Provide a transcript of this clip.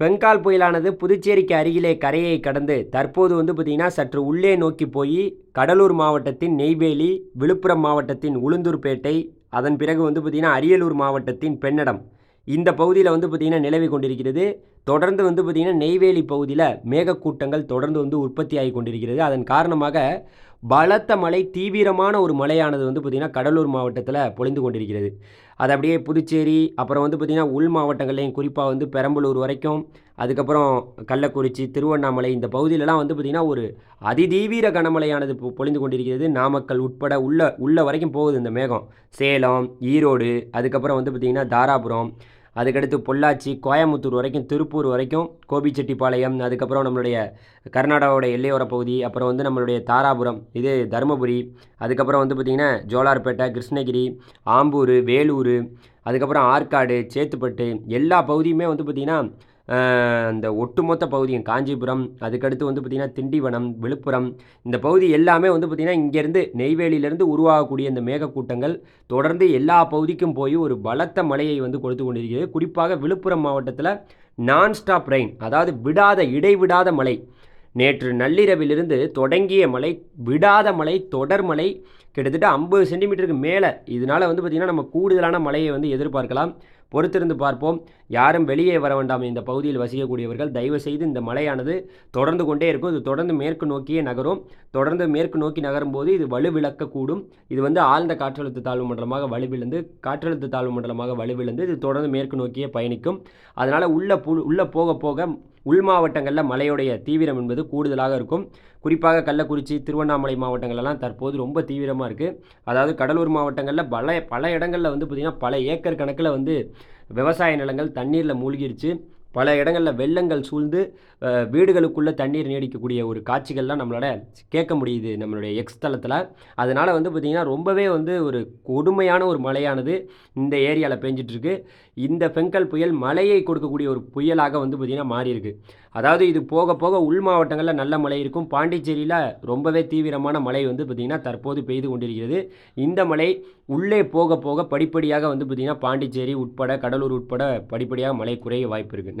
பெங்கால் புயலானது புதுச்சேரிக்கு அருகிலே கரையை கடந்து தற்போது வந்து பார்த்திங்கன்னா சற்று உள்ளே நோக்கி போய் கடலூர் மாவட்டத்தின் நெய்வேலி விழுப்புரம் மாவட்டத்தின் உளுந்தூர்பேட்டை அதன் பிறகு வந்து பார்த்திங்கன்னா அரியலூர் மாவட்டத்தின் பெண்ணடம். இந்த பகுதியில் வந்து பார்த்திங்கன்னா நிலவி கொண்டிருக்கிறது. தொடர்ந்து வந்து பார்த்திங்கன்னா நெய்வேலி பகுதியில் மேகக்கூட்டங்கள் தொடர்ந்து வந்து உற்பத்தி ஆகி கொண்டிருக்கிறது. அதன் காரணமாக பலத்த மழை தீவிரமான ஒரு மழையானது வந்து பார்த்திங்கன்னா கடலூர் மாவட்டத்தில் பொழிந்து கொண்டிருக்கிறது. அது அப்படியே புதுச்சேரி அப்புறம் வந்து பார்த்திங்கன்னா உள் மாவட்டங்கள்லேயும் குறிப்பாக வந்து பெரம்பலூர் வரைக்கும் அதுக்கப்புறம் கள்ளக்குறிச்சி திருவண்ணாமலை இந்த பகுதியிலலாம் வந்து பார்த்திங்கன்னா ஒரு அதிதீவிர கனமழையானது பொ- பொழிந்து கொண்டிருக்கிறது. நாமக்கல் உட்பட உள்ள உள்ள வரைக்கும் போகுது இந்த மேகம். சேலம் ஈரோடு அதுக்கப்புறம் வந்து பார்த்திங்கன்னா தாராபுரம் அதுக்கடுத்து பொள்ளாச்சி கோயம்புத்தூர் வரைக்கும் திருப்பூர் வரைக்கும் கோபிச்செட்டிப்பாளையம் அதுக்கப்புறம் நம்மளுடைய கர்நாடகாவோட எல்லையோர பகுதி அப்புறம் வந்து நம்மளுடைய தாராபுரம் இது தருமபுரி அதுக்கப்புறம் வந்து பார்த்திங்கன்னா ஜோலார்பேட்டை கிருஷ்ணகிரி ஆம்பூர் வேலூர் அதுக்கப்புறம் ஆற்காடு சேத்துப்பட்டு எல்லா பகுதியுமே வந்து பார்த்திங்கன்னா அந்த இந்த ஒட்டுமொத்த பகுதியும் காஞ்சிபுரம் அதுக்கடுத்து வந்து பார்த்திங்கன்னா திண்டிவனம் விழுப்புரம் இந்த பகுதி எல்லாமே வந்து பார்த்திங்கன்னா இங்கேருந்து நெய்வேலியிலேருந்து உருவாகக்கூடிய இந்த மேகக்கூட்டங்கள் தொடர்ந்து எல்லா பகுதிக்கும் போய் ஒரு பலத்த மழையை வந்து கொடுத்து கொண்டிருக்கிறது. குறிப்பாக விழுப்புரம் மாவட்டத்தில் நான் ஸ்டாப் ரெயின் அதாவது விடாத இடைவிடாத மழை. நேற்று நள்ளிரவிலிருந்து தொடங்கிய மழை விடாத மழை தொடர் மழை கிட்டத்தட்ட ஐம்பது சென்டிமீட்டருக்கு மேலே. இதனால் வந்து பார்த்திங்கன்னா நம்ம கூடுதலான மழையை வந்து எதிர்பார்க்கலாம். பொறுத்திருந்து பார்ப்போம். யாரும் வெளியே வர வேண்டாம். இந்த பகுதியில் வசிக்கக்கூடியவர்கள் தயவு செய்து இந்த மழையானது தொடர்ந்து கொண்டே இருக்கும். இது தொடர்ந்து மேற்கு நோக்கியே நகரும். தொடர்ந்து மேற்கு நோக்கி நகரும் போது இது வலுவிழக்கக்கூடும். இது வந்து ஆழ்ந்த காற்றழுத்த தாழ்வு மண்டலமாக வலுவிழந்து காற்றழுத்த தாழ்வு மண்டலமாக வலுவிழந்து இது தொடர்ந்து மேற்கு நோக்கியே பயணிக்கும். அதனால் உள்ளே புல் உள்ளே போக போக உள் மாவட்டங்களில் மழையுடைய தீவிரம் என்பது கூடுதலாக இருக்கும். குறிப்பாக கள்ளக்குறிச்சி திருவண்ணாமலை மாவட்டங்களெல்லாம் தற்போது ரொம்ப தீவிரமாக இருக்குது அதாவது கடலூர் மாவட்டங்களில் பல பல இடங்களில் வந்து பார்த்திங்கன்னா பல ஏக்கர் கணக்கில் வந்து விவசாய நிலங்கள் தண்ணீரில் மூழ்கிருச்சு. பல இடங்களில் வெள்ளங்கள் சூழ்ந்து வீடுகளுக்குள்ளே தண்ணீர் நீடிக்கக்கூடிய ஒரு காட்சிகள்லாம் நம்மளோட கேட்க முடியுது நம்மளுடைய எக்ஸ் தளத்தில். அதனால் வந்து பார்த்திங்கன்னா ரொம்பவே வந்து ஒரு கொடுமையான ஒரு மழையானது இந்த ஏரியாவில் பெஞ்சிட்ருக்கு. இந்த பெங்கல் புயல் மழையை கொடுக்கக்கூடிய ஒரு புயலாக வந்து பார்த்திங்கன்னா மாறியிருக்கு. அதாவது இது போக போக உள் மாவட்டங்களில் நல்ல மழை இருக்கும். பாண்டிச்சேரியில் ரொம்பவே தீவிரமான மழை வந்து பார்த்திங்கன்னா தற்போது பெய்து கொண்டிருக்கிறது. இந்த மழை உள்ளே போக போக படிப்படியாக வந்து பார்த்திங்கன்னா பாண்டிச்சேரி உட்பட கடலூர் உட்பட படிப்படியாக மழை குறைய வாய்ப்பு இருக்குது